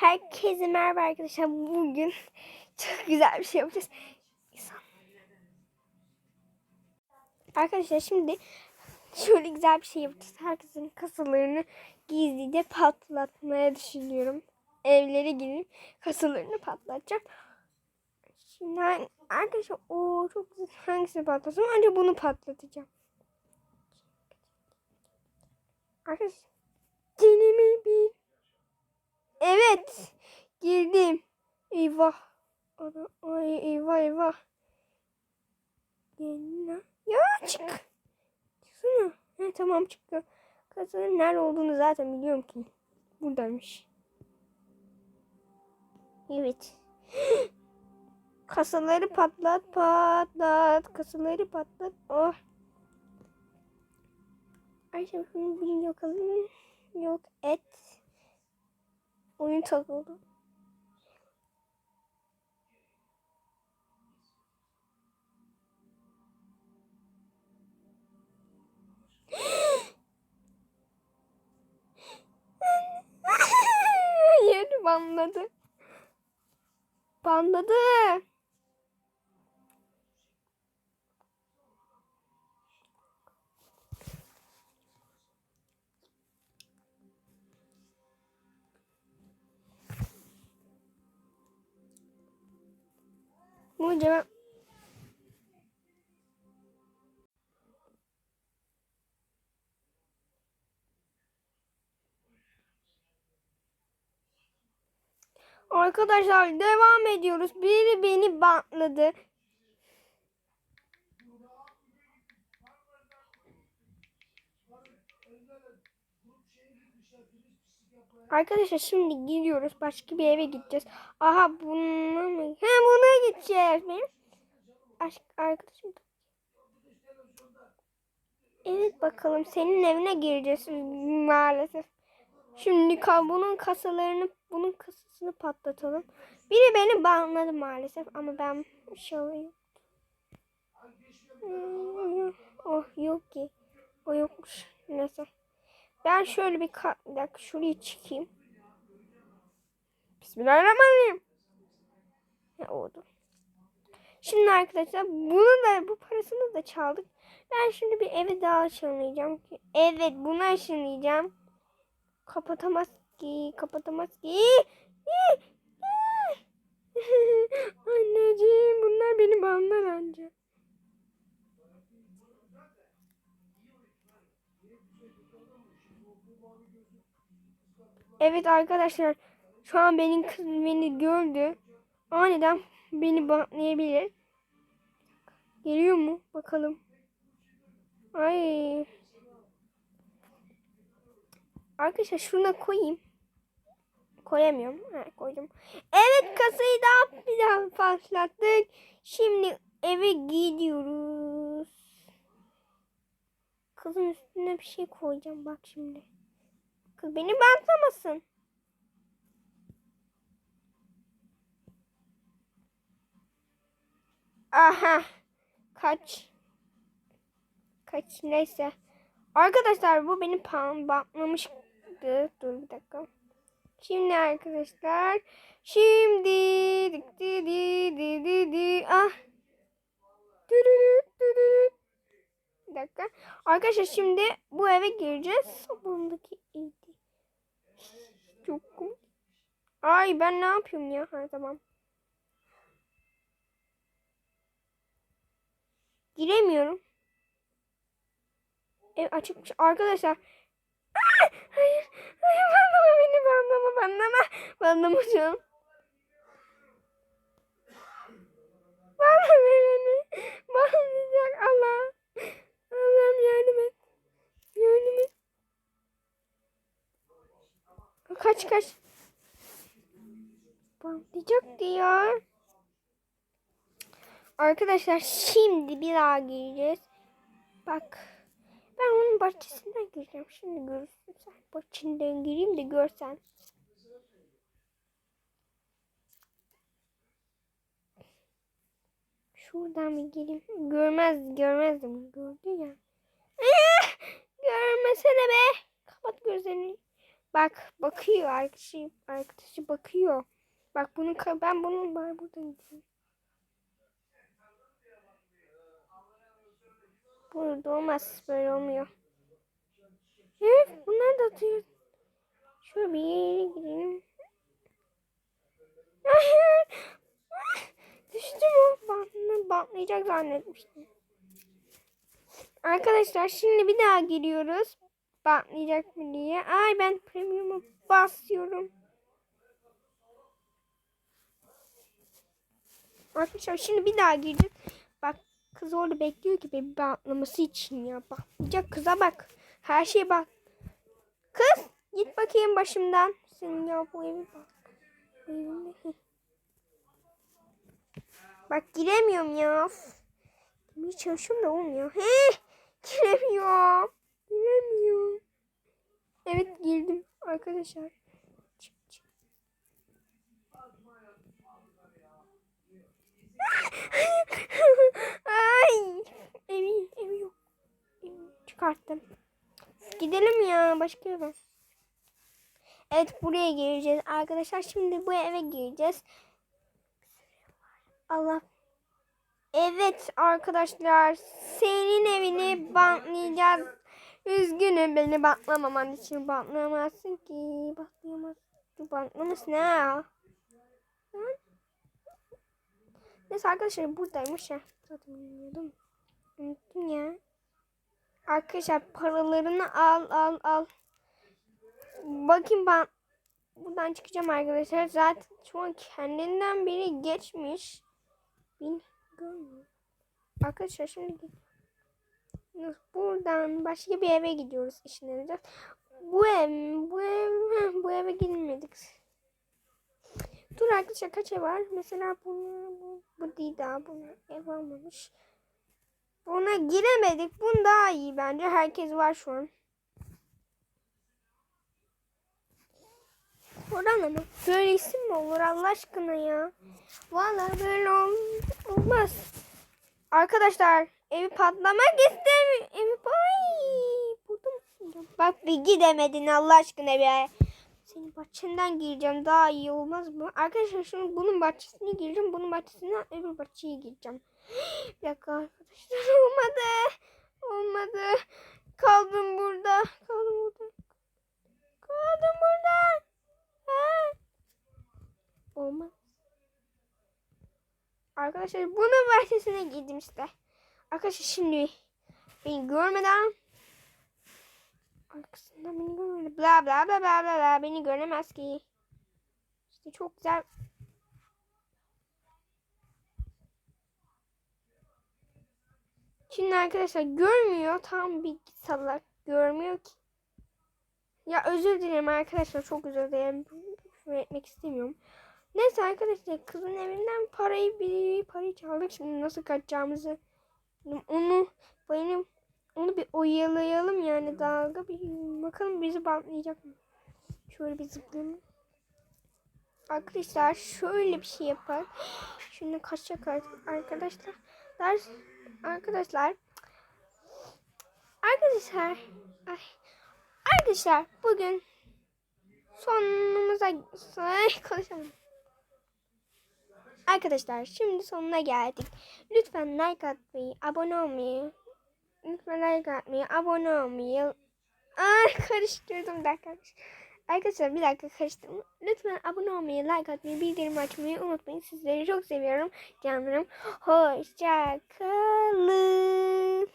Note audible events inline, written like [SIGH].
Herkese merhaba arkadaşlar. Bugün [LAUGHS] çok güzel bir şey yapacağız. Arkadaşlar şimdi şöyle güzel bir şey yapacağız. Herkesin kasalarını gizlice patlatmaya düşünüyorum. Evlere girip kasalarını patlatacağım. Şimdi arkadaşlar o çok güzel. Hangisini patlatsam? Önce bunu patlatacağım. Arkadaşlar. Deneme bir. Evet. Girdim. Eyvah. Ana, ay, eyvah eyvah. Gel lan. Ya çık. Çıksana. He, tamam çıktı. Kasanın nerede olduğunu zaten biliyorum ki. Buradaymış. Evet. [GASPS] Kasaları patlat patlat. Kasaları patlat. Oh. Ayşe şunu bir yakalım. Yok et. Oyun takıldı. [GASPS] Hayır banladı. Banladı. Bu cevap Arkadaşlar devam ediyoruz. Biri beni bantladı. Arkadaşlar şimdi gidiyoruz. Başka bir eve gideceğiz. Aha buna mı? He buna gideceğiz. Benim aşk arkadaşım. Evet bakalım senin evine gireceğiz maalesef. Şimdi bunun kasalarını bunun kasasını patlatalım. Biri beni banladı maalesef ama ben şey alayım. Hmm, Oh yok ki. O yokmuş. Neyse. Ben şöyle bir, bir dakika şuraya çıkayım. Bismillahirrahmanirrahim. Ne oldu? Şimdi arkadaşlar bunu da bu parasını da çaldık. Ben şimdi bir eve daha ışınlayacağım. Evet bunu ışınlayacağım. Kapatamaz ki. Kapatamaz ki. [LAUGHS] Anneciğim bunlar beni banlar anca. Evet arkadaşlar şu an benim kız beni gördü. Aniden beni banlayabilir. Geliyor mu? Bakalım. Ay. Arkadaşlar şuna koyayım. Koyamıyorum. Ha, koydum. Evet kasayı daha bir daha patlattık. Şimdi eve gidiyoruz. Kızın üstüne bir şey koyacağım bak şimdi. Kız beni bantlamasın. Aha. Kaç. Kaç neyse. Arkadaşlar bu beni pan bantlamıştı. Dur bir dakika. Şimdi arkadaşlar. Şimdi di di di di di di ah. Dürürü, dürürü. Bir dakika. Arkadaşlar şimdi bu eve gireceğiz. Bundaki. Çok komik. Ay ben ne yapıyorum ya? Ha tamam. Giremiyorum. Ev açıkmış. Arkadaşlar. Aa! Hayır. Hayır banlama beni banlama banlama. Banlama canım. Banlama beni. Banlayacak Allah. Allah'ım yardım et. Yardım et. Kaç kaç. Banlayacak diyor. Arkadaşlar şimdi bir daha gireceğiz. Bak. Ben onun bahçesinden gireceğim. Şimdi görürsün sen. Bahçesinden gireyim de görsen. Şuradan bir gireyim. Görmez, görmezdim. Gördü ya. [LAUGHS] Görmesene be. Kapat gözlerini. Bak bakıyor arkadaşı, arkadaşı bakıyor. Bak bunun ka- ben bunun var gidiyorum. Burada olmaz böyle olmuyor. Evet bunlar da atıyor. Şöyle bir yere gidelim. Hayır. [LAUGHS] Düştüm o. Bantını bantlayacak zannetmiştim. Arkadaşlar şimdi bir daha giriyoruz. Bantlayacak mı diye. Ay ben premium'u basıyorum. Arkadaşlar şimdi bir daha gireceğiz. Bak kız orada bekliyor ki beni bantlaması için ya. Bantlayacak kıza bak. Her şeye bak. Kız git bakayım başımdan. Senin ya bu evi bak. Bak giremiyorum ya. Girmeye çalışıyorum da olmuyor. He, giremiyorum. Giremiyorum. Evet girdim arkadaşlar. Çık, çık. Ay. Evi, evi yok. Çıkarttım. Gidelim ya başka eve. Evet buraya gireceğiz arkadaşlar. Şimdi bu eve gireceğiz. Allah. Evet arkadaşlar senin evini bantlayacağız. Üzgünüm beni bantlamaman için bantlayamazsın ki. Bantlayamazsın. Bantlamasın ha. Neyse arkadaşlar buradaymış ya. Zaten bilmiyordum. Unuttum ya. Arkadaşlar paralarını al al al. Bakayım ben buradan çıkacağım arkadaşlar. Zaten şu an kendinden biri geçmiş. Bin. Arkadaşlar şimdi. Buradan başka bir eve gidiyoruz işinlerinde. Bu ev, bu ev, [LAUGHS] bu eve girmedik. Dur arkadaşlar kaç ev var? Mesela bunu, bu, bu daha bunu ev almamış. Buna giremedik. Bun daha iyi bence. Herkes var şu an. Oradan ama böyle isim mi olur Allah aşkına ya? Vallahi böyle ol olmaz. Arkadaşlar evi patlamak istemiyor. Evi ay burada? Bak bir gidemedin Allah aşkına be. Senin bahçenden gireceğim daha iyi olmaz mı? Arkadaşlar şimdi bunun bahçesine gireceğim. Bunun bahçesinden öbür bahçeye gireceğim. [GASPS] Bir dakika arkadaşlar [LAUGHS] olmadı. Olmadı. Kaldım burada. Kaldım burada. Kaldım burada. Ha? Olmaz. Arkadaşlar bunun bahçesine girdim işte. Arkadaşlar şimdi beni görmeden arkasından beni görmedi. Bla bla bla bla bla bla beni göremez ki. İşte çok güzel. Şimdi arkadaşlar görmüyor. Tam bir salak. Görmüyor ki. Ya özür dilerim arkadaşlar. Çok özür dilerim. Etmek istemiyorum. Neyse arkadaşlar kızın evinden parayı bir parayı çaldık. Şimdi nasıl kaçacağımızı onu benim onu bir oyalayalım yani dalga bir bakalım bizi bantlayacak mı? Şöyle bir zıplayalım. Arkadaşlar şöyle bir şey yapar. Şimdi kaçacak arkadaşlar. Ders arkadaşlar. Arkadaşlar. Ay. Arkadaşlar bugün sonumuza ay, konuşamadım. Arkadaşlar şimdi sonuna geldik. Lütfen like atmayı, abone olmayı, lütfen like atmayı, abone olmayı. Ay [LAUGHS] karıştırdım dakika. Arkadaşlar bir dakika karıştırdım. Lütfen abone olmayı, like atmayı, bildirim açmayı unutmayın. Sizleri çok seviyorum. Canlarım. Hoşça kalın.